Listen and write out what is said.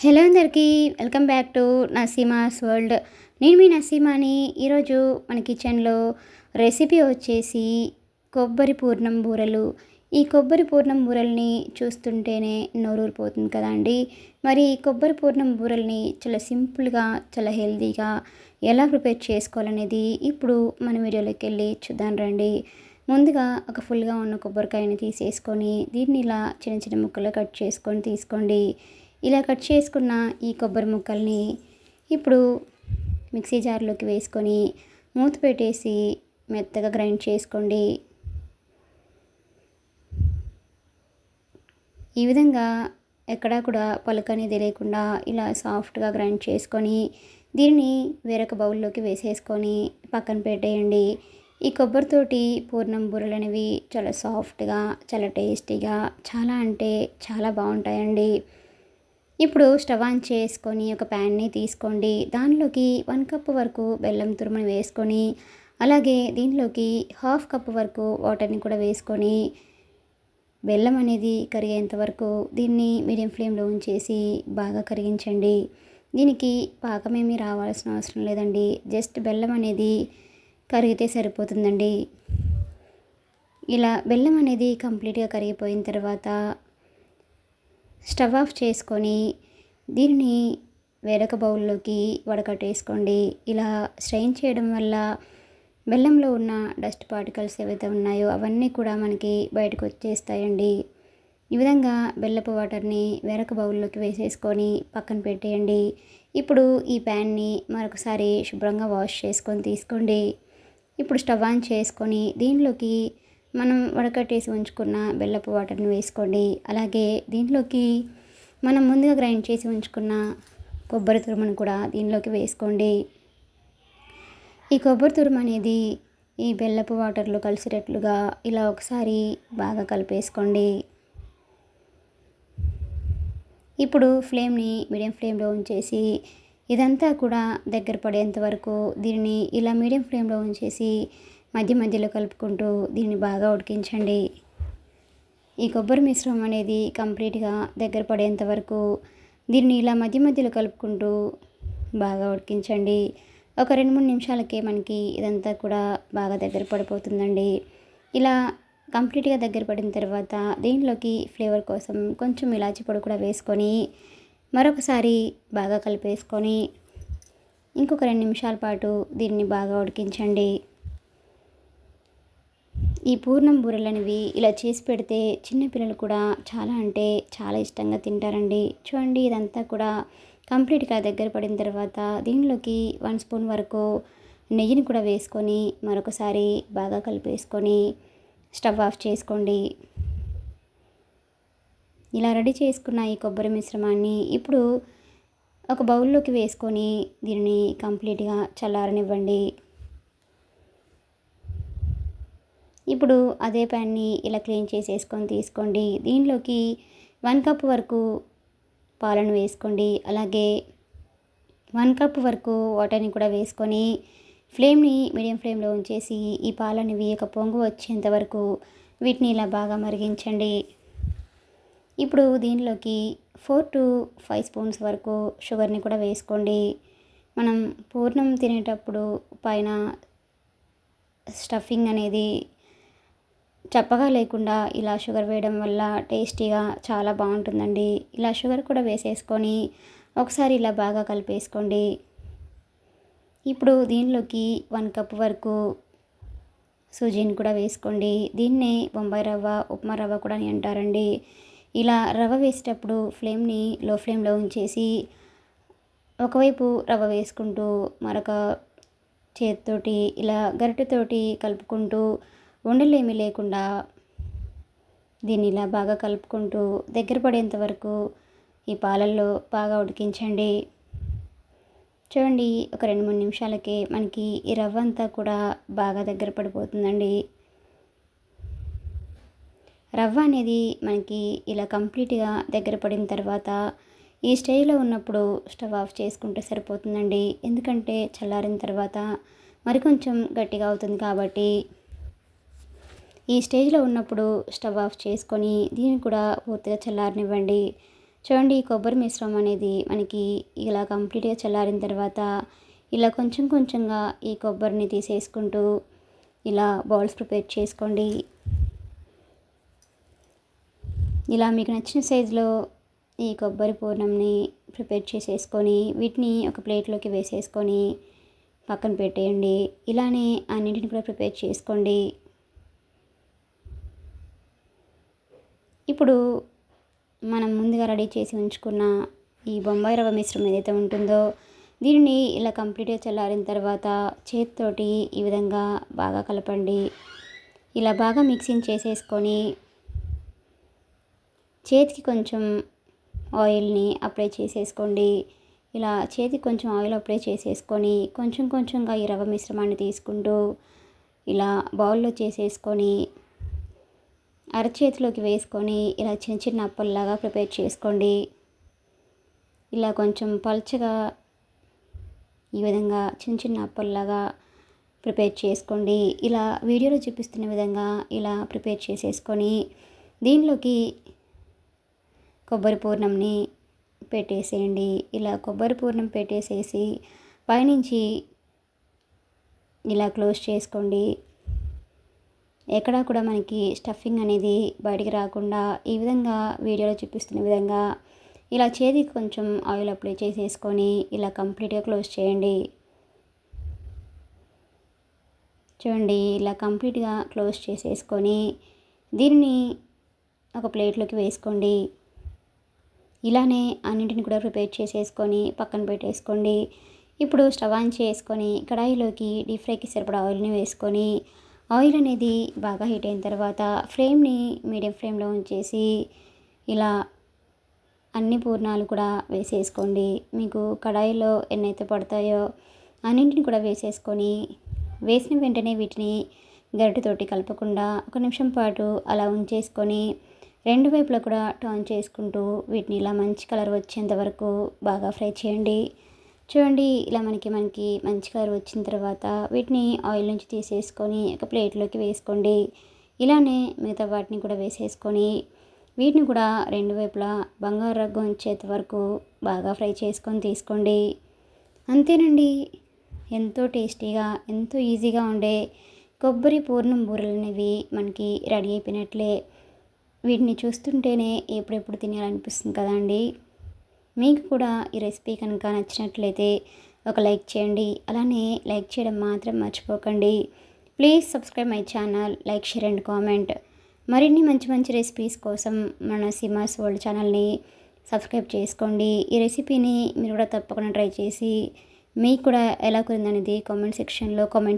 Hello అందరికీ welcome back to Naseema's world. నేను మీ నసీమాని. ఈరోజు మన కిచెన్లో రెసిపీ వచ్చేసి కొబ్బరి పూర్ణం బూరెలు. ఈ కొబ్బరి పూర్ణం బూరల్ని చూస్తుంటేనే నోరూరిపోతుంది కదా అండి. మరి ఈ కొబ్బరి పూర్ణం బూరెల్ని చాలా సింపుల్గా చాలా హెల్తీగా ఎలా ప్రిపేర్ చేసుకోవాలనేది ఇప్పుడు మన వీడియోలోకి వెళ్ళి చూద్దాం రండి. ముందుగా ఒక ఫుల్గా ఉన్న కొబ్బరికాయని తీసేసుకొని దీన్ని ఇలా చిన్న చిన్న ముక్కలు కట్ చేసుకొని తీసుకోండి. ఇలా కట్ చేసుకున్న ఈ కొబ్బరి ముక్కల్ని ఇప్పుడు మిక్సీ జార్లోకి వేసుకొని మూత పెట్టేసి మెత్తగా గ్రైండ్ చేసుకోండి. ఈ విధంగా ఎక్కడా కూడా పలుకు అనేది లేకుండా ఇలా సాఫ్ట్గా గ్రైండ్ చేసుకొని దీన్ని వేరొక బౌల్లోకి వేసేసుకొని పక్కన పెట్టేయండి. ఈ కొబ్బరితోటి పూర్ణం బూరలు అనేవి చాలా సాఫ్ట్గా చాలా టేస్టీగా చాలా అంటే చాలా బాగుంటాయండి. ఇప్పుడు స్టవ్ ఆన్ చేసుకొని ఒక ప్యాన్ని తీసుకోండి. దానిలోకి వన్ కప్ వరకు బెల్లం తురుముని వేసుకొని అలాగే దీనిలోకి హాఫ్ కప్ వరకు వాటర్ని కూడా వేసుకొని బెల్లం అనేది కరిగేంత వరకు దీన్ని మీడియం ఫ్లేమ్లో ఉంచేసి బాగా కరిగించండి. దీనికి పాకమేమీ రావాల్సిన అవసరం లేదండి. జస్ట్ బెల్లం అనేది కరిగితే సరిపోతుందండి. ఇలా బెల్లం అనేది కంప్లీట్గా కరిగిపోయిన తర్వాత స్టవ్ ఆఫ్ చేసుకొని దీనిని వేరొక బౌల్లోకి వడకట్టేసుకోండి. ఇలా స్ట్రెయిన్ చేయడం వల్ల బెల్లంలో ఉన్న డస్ట్ పార్టికల్స్ ఏవైతే ఉన్నాయో అవన్నీ కూడా మనకి బయటకు వచ్చేస్తాయండి. ఈ విధంగా బెల్లపు వాటర్ని వేరొక బౌల్లోకి వేసేసుకొని పక్కన పెట్టేయండి. ఇప్పుడు ఈ ప్యాన్ని మరొకసారి శుభ్రంగా వాష్ చేసుకొని తీసుకోండి. ఇప్పుడు స్టవ్ ఆన్ చేసుకొని దీనిలోకి మనం వడకట్టేసి ఉంచుకున్న బెల్లపు వాటర్ని వేసుకోండి. అలాగే దీంట్లోకి మనం ముందుగా గ్రైండ్ చేసి ఉంచుకున్న కొబ్బరి తురుమును కూడా దీనిలోకి వేసుకోండి. ఈ కొబ్బరి తురుము అనేది ఈ బెల్లపు వాటర్లో కలిసేటట్లుగా ఇలా ఒకసారి బాగా కలిపేసుకోండి. ఇప్పుడు ఫ్లేమ్ని మీడియం ఫ్లేమ్లో ఉంచేసి ఇదంతా కూడా దగ్గర పడేంత వరకు దీనిని ఇలా మీడియం ఫ్లేమ్లో ఉంచేసి మధ్య మధ్యలో కలుపుకుంటూ దీన్ని బాగా ఉడికించండి. ఈ కొబ్బరి మిశ్రమం అనేది కంప్లీట్గా దగ్గర పడేంత వరకు దీన్ని ఇలా మధ్య మధ్యలో కలుపుకుంటూ బాగా ఉడికించండి. ఒక రెండు మూడు నిమిషాలకే మనకి ఇదంతా కూడా బాగా దగ్గర పడిపోతుందండి. ఇలా కంప్లీట్గా దగ్గర పడిన తర్వాత దీనిలోకి ఫ్లేవర్ కోసం కొంచెం ఇలాచి పొడి కూడా వేసుకొని మరొకసారి బాగా కలిపేసుకొని ఇంకొక రెండు నిమిషాల పాటు దీన్ని బాగా ఉడికించండి. ఈ పూర్ణం బూరెలనేవి ఇలా చేసి పెడితే చిన్నపిల్లలు కూడా చాలా అంటే చాలా ఇష్టంగా తింటారండి. చూడండి ఇదంతా కూడా కంప్లీట్గా దగ్గర పడిన తర్వాత దీనిలోకి వన్ స్పూన్ వరకు నెయ్యిని కూడా వేసుకొని మరొకసారి బాగా కలిపేసుకొని స్టవ్ ఆఫ్ చేసుకోండి. ఇలా రెడీ చేసుకున్న ఈ కొబ్బరి మిశ్రమాన్ని ఇప్పుడు ఒక బౌల్లోకి వేసుకొని దీనిని కంప్లీట్గా చల్లారనివ్వండి. ఇప్పుడు అదే ప్యాన్ని ఇలా క్లీన్ చేసేసుకొని తీసుకోండి. దీనిలోకి వన్ కప్ వరకు పాలను వేసుకోండి. అలాగే వన్ కప్ వరకు వాటర్ని కూడా వేసుకొని ఫ్లేమ్ని మీడియం ఫ్లేమ్లో ఉంచేసి ఈ పాలనివి ఒక పొంగు వచ్చేంత వరకు వీటిని ఇలా బాగా మరిగించండి. ఇప్పుడు దీనిలోకి ఫోర్ టు ఫైవ్ స్పూన్స్ వరకు షుగర్ని కూడా వేసుకోండి. మనం పూర్ణం తినేటప్పుడు పైన స్టఫింగ్ అనేది చప్పగా లేకుండా ఇలా షుగర్ వేయడం వల్ల టేస్టీగా చాలా బాగుంటుందండి. ఇలా షుగర్ కూడా వేసేసుకొని ఒకసారి ఇలా బాగా కలిపేసుకోండి. ఇప్పుడు దీనిలోకి వన్ కప్ వరకు సూజీని కూడా వేసుకోండి. దీన్నే బొంబాయి రవ్వ ఉప్మా రవ్వ కూడా అని అంటారండి. ఇలా రవ్వ వేసేటప్పుడు ఫ్లేమ్ని లో ఫ్లేమ్లో ఉంచేసి ఒకవైపు రవ్వ వేసుకుంటూ మరొక చేతితోటి ఇలా గరిటెతోటి కలుపుకుంటూ ఉండలేమి లేకుండా దీన్ని ఇలా బాగా కలుపుకుంటూ దగ్గర పడేంత వరకు ఈ పాలల్లో బాగా ఉడికించండి. చూడండి ఒక రెండు మూడు నిమిషాలకే మనకి ఈ రవ్వ అంతా కూడా బాగా దగ్గర పడిపోతుందండి. రవ్వ అనేది మనకి ఇలా కంప్లీట్గా దగ్గర పడిన తర్వాత ఈ స్టేజ్లో ఉన్నప్పుడు స్టవ్ ఆఫ్ చేసుకుంటే సరిపోతుందండి. ఎందుకంటే చల్లారిన తర్వాత మరి కొంచెం గట్టిగా అవుతుంది కాబట్టి ఈ స్టేజ్లో ఉన్నప్పుడు స్టవ్ ఆఫ్ చేసుకొని దీన్ని కూడా పూర్తిగా చల్లారనివ్వండి. చూడండి ఈ కొబ్బరి మిశ్రమం అనేది మనకి ఇలా కంప్లీట్గా చల్లారిన తర్వాత ఇలా కొంచెం కొంచెంగా ఈ కొబ్బరిని తీసేసుకుంటూ ఇలా బౌల్స్ ప్రిపేర్ చేసుకోండి. ఇలా మీకు నచ్చిన సైజులో ఈ కొబ్బరి పూర్ణంని ప్రిపేర్ చేసేసుకొని వీటిని ఒక ప్లేట్లోకి వేసేసుకొని పక్కన పెట్టేయండి. ఇలానే అన్నింటిని కూడా ప్రిపేర్ చేసుకోండి. ఇప్పుడు మనం ముందుగా రెడీ చేసి ఉంచుకున్న ఈ బొంబాయి రవ్వ మిశ్రమం ఏదైతే ఉంటుందో దీనిని ఇలా కంప్లీట్గా చల్లారిన తర్వాత చేతితోటి ఈ విధంగా బాగా కలపండి. ఇలా బాగా మిక్సింగ్ చేసేసుకొని చేతికి కొంచెం ఆయిల్ని అప్లై చేసేసుకోండి. ఇలా చేతికి కొంచెం ఆయిల్ అప్లై చేసేసుకొని కొంచెం కొంచెంగా ఈ రవ్వ మిశ్రమాన్ని తీసుకుంటూ ఇలా బౌల్లో చేసేసుకొని అరచేతిలోకి వేసుకొని ఇలా చిన్న చిన్న అప్పల్లాగా ప్రిపేర్ చేసుకోండి. ఇలా కొంచెం పల్చగా ఈ విధంగా చిన్న చిన్న అప్పల్లాగా ప్రిపేర్ చేసుకోండి. ఇలా వీడియోలో చూపిస్తున్న విధంగా ఇలా ప్రిపేర్ చేసేసుకొని దీనిలోకి కొబ్బరి పూర్ణంని పెట్టేసేయండి. ఇలా కొబ్బరి పూర్ణం పెట్టేసేసి పైనుంచి ఇలా క్లోజ్ చేసుకోండి. ఎక్కడా కూడా మనకి స్టఫింగ్ అనేది బయటికి రాకుండా ఈ విధంగా వీడియోలో చూపిస్తున్న విధంగా ఇలా చేతికి కొంచెం ఆయిల్ అప్లై చేసేసుకొని ఇలా కంప్లీట్గా క్లోజ్ చేయండి. చూడండి ఇలా కంప్లీట్గా క్లోజ్ చేసేసుకొని దీనిని ఒక ప్లేట్లోకి వేసుకోండి. ఇలానే అన్నింటిని కూడా ప్రిపేర్ చేసేసుకొని పక్కన పెట్టేసుకోండి. ఇప్పుడు స్టవ్ ఆన్ చేసుకొని కడాయిలోకి డీప్ ఫ్రైకి సరిపడా ఆయిల్ని వేసుకొని ఆయిల్ అనేది బాగా హీట్ అయిన తర్వాత ఫ్లేమ్ని మీడియం ఫ్లేమ్లో ఉంచేసి ఇలా అన్ని పూర్ణాలు కూడా వేసేసుకోండి. మీకు కడాయిలో ఎన్నైతే పడతాయో అన్నింటిని కూడా వేసేసుకొని వేసిన వెంటనే వీటిని గరిటెతోటి కలపకుండా ఒక నిమిషం పాటు అలా ఉంచేసుకొని రెండు వైపులా కూడా టర్న్ చేసుకుంటూ వీటిని ఇలా మంచి కలర్ వచ్చేంత వరకు బాగా ఫ్రై చేయండి. చూడండి ఇలా మనకి మనకి మంచి కలర్ వచ్చిన తర్వాత వీటిని ఆయిల్ నుంచి తీసేసుకొని ఒక ప్లేట్లోకి వేసుకోండి. ఇలానే మిగతా వాటిని కూడా వేసేసుకొని వీటిని కూడా రెండు వైపులా బంగారు రగ్గు చేత వరకు బాగా ఫ్రై చేసుకొని తీసుకోండి. అంతేనండి. ఎంతో టేస్టీగా ఎంతో ఈజీగా ఉండే కొబ్బరి పూర్ణం బూరలు అనేవి మనకి రెడీ అయిపోయినట్లే. వీటిని చూస్తుంటేనే ఎప్పుడెప్పుడు తినాలనిపిస్తుంది కదండి. మీకు కూడా ఈ రెసిపీ కనుక నచ్చినట్లయితే ఒక లైక్ చేయండి. అలానే లైక్ చేయడం మాత్రం మర్చిపోకండి. Please subscribe my channel like share and comment. మరిన్ని మంచి మంచి రెసిపీస్ కోసం మన సిమాస్ వరల్డ్ ఛానల్ని సబ్స్క్రైబ్ చేసుకోండి. ఈ రెసిపీని మీరు కూడా తప్పకుండా ట్రై చేసి మీకు కూడా ఎలా కురిందనేది కామెంట్ సెక్షన్లో కామెంట్